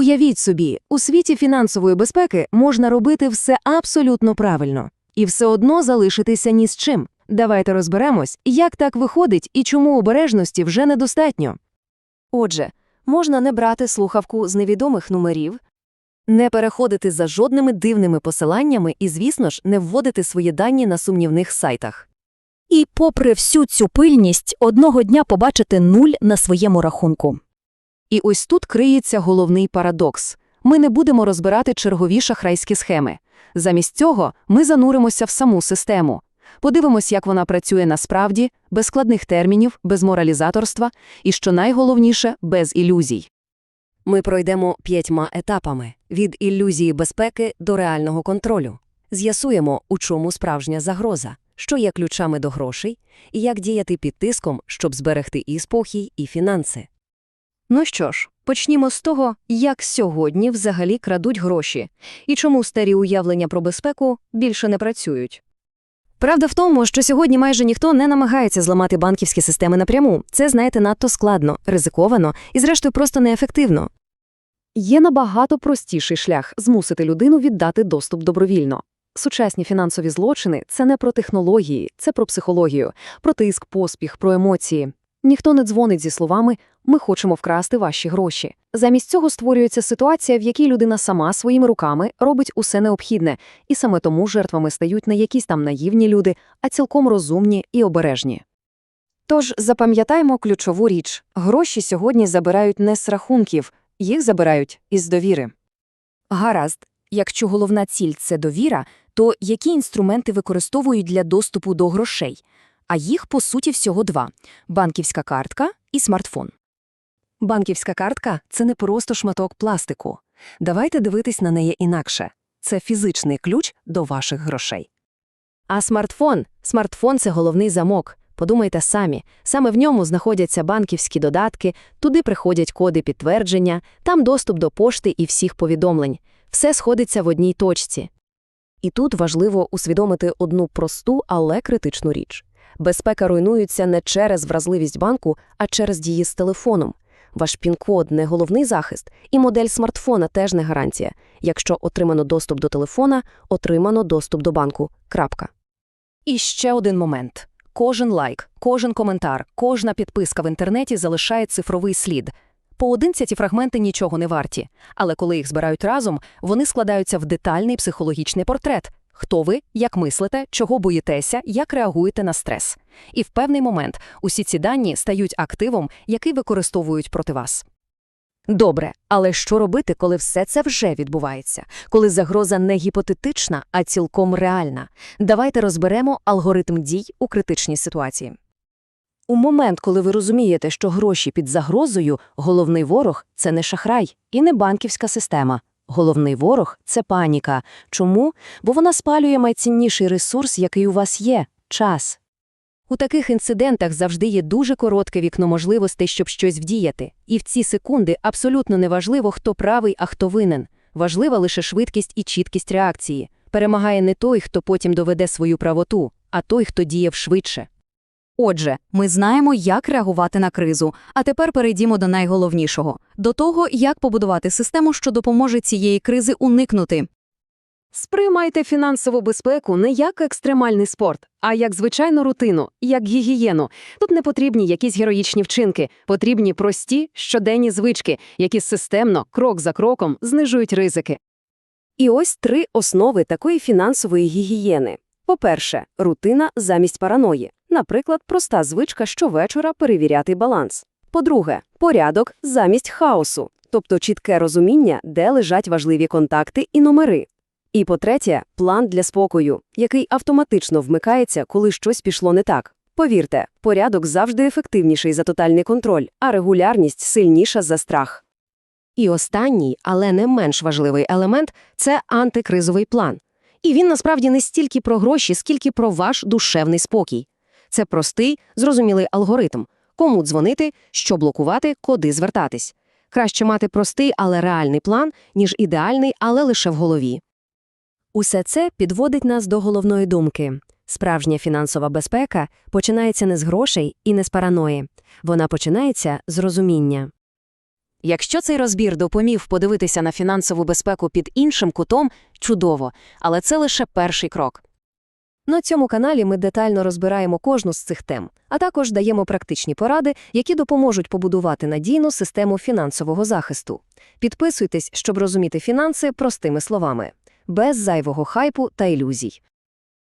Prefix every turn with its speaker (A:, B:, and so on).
A: Уявіть собі, у світі фінансової безпеки можна робити все абсолютно правильно і все одно залишитися ні з чим. Давайте розберемось, як так виходить і чому обережності вже недостатньо.
B: Отже, можна не брати слухавку з невідомих номерів, не переходити за жодними дивними посиланнями і, звісно ж, не вводити свої дані на сумнівних сайтах.
C: І, попри всю цю пильність, одного дня побачити нуль на своєму рахунку.
A: І ось тут криється головний парадокс. Ми не будемо розбирати чергові шахрайські схеми. Замість цього ми зануримося в саму систему. Подивимось, як вона працює насправді, без складних термінів, без моралізаторства і, що найголовніше, без ілюзій.
B: Ми пройдемо п'ятьма етапами від ілюзії безпеки до реального контролю. З'ясуємо, у чому справжня загроза, що є ключами до грошей, і як діяти під тиском, щоб зберегти і спокій, і фінанси.
A: Ну що ж, почнімо з того, як сьогодні взагалі крадуть гроші, і чому старі уявлення про безпеку більше не працюють. Правда в тому, що сьогодні майже ніхто не намагається зламати банківські системи напряму. Це, знаєте, надто складно, ризиковано і, зрештою, просто неефективно. Є набагато простіший шлях змусити людину віддати доступ добровільно. Сучасні фінансові злочини це не про технології, це про психологію, про тиск, поспіх, про емоції. Ніхто не дзвонить зі словами ми хочемо вкрасти ваші гроші. Замість цього створюється ситуація, в якій людина сама своїми руками робить усе необхідне, і саме тому жертвами стають не якісь там наївні люди, а цілком розумні і обережні. Тож запам'ятаймо ключову річ гроші сьогодні забирають не з рахунків, їх забирають із довіри. Гаразд, якщо головна ціль це довіра, то які інструменти використовують для доступу до грошей? А їх, по суті, всього два банківська картка і смартфон. Банківська картка це не просто шматок пластику. Давайте дивитись на неї інакше. Це фізичний ключ до ваших грошей. А смартфон смартфон це головний замок. Подумайте самі, саме в ньому знаходяться банківські додатки, туди приходять коди підтвердження, там доступ до пошти і всіх повідомлень. Все сходиться в одній точці. І тут важливо усвідомити одну просту, але критичну річ. Безпека руйнується не через вразливість банку, а через дії з телефоном. Ваш пін-код не головний захист, і модель смартфона теж не гарантія. Якщо отримано доступ до телефона, отримано доступ до банку. Крапка. І ще один момент. Кожен лайк, кожен коментар, кожна підписка в інтернеті залишає цифровий слід. Поодинці ці фрагменти нічого не варті, але коли їх збирають разом, вони складаються в детальний психологічний портрет. Хто ви, як мислите, чого боїтеся, як реагуєте на стрес. І в певний момент усі ці дані стають активом, який використовують проти вас. Добре, але що робити, коли все це вже відбувається, коли загроза не гіпотетична, а цілком реальна? Давайте розберемо алгоритм дій у критичній ситуації. У момент, коли ви розумієте, що гроші під загрозою, головний ворог це не шахрай і не банківська система. Головний ворог це паніка. Чому? Бо вона спалює найцінніший ресурс, який у вас є час. У таких інцидентах завжди є дуже коротке вікно можливостей, щоб щось вдіяти. І в ці секунди абсолютно неважливо, хто правий, а хто винен. Важлива лише швидкість і чіткість реакції. Перемагає не той, хто потім доведе свою правоту, а той, хто діяв швидше.
C: Отже, ми знаємо, як реагувати на кризу, а тепер перейдімо до найголовнішого – до того, як побудувати систему, що допоможе цієї кризи уникнути.
A: Сприймайте фінансову безпеку не як екстремальний спорт, а як звичайну рутину, як гігієну. Тут не потрібні якісь героїчні вчинки, потрібні прості щоденні звички, які системно, крок за кроком, знижують ризики. І ось три основи такої фінансової гігієни. По-перше, рутина замість параної. Наприклад, проста звичка щовечора перевіряти баланс. По-друге, порядок замість хаосу, тобто чітке розуміння, де лежать важливі контакти і номери. І по-третє, план для спокою, який автоматично вмикається, коли щось пішло не так. Повірте, порядок завжди ефективніший за тотальний контроль, а регулярність сильніша за страх. І останній, але не менш важливий елемент це антикризовий план. І він насправді не стільки про гроші, скільки про ваш душевний спокій. Це простий, зрозумілий алгоритм. Кому дзвонити, що блокувати, куди звертатись. Краще мати простий, але реальний план, ніж ідеальний, але лише в голові. Усе це підводить нас до головної думки. Справжня фінансова безпека починається не з грошей і не з параної. Вона починається з розуміння.
B: Якщо цей розбір допомів подивитися на фінансову безпеку під іншим кутом, чудово, але це лише перший крок.
A: На цьому каналі ми детально розбираємо кожну з цих тем, а також даємо практичні поради, які допоможуть побудувати надійну систему фінансового захисту. Підписуйтесь, щоб розуміти фінанси простими словами, без зайвого хайпу та ілюзій.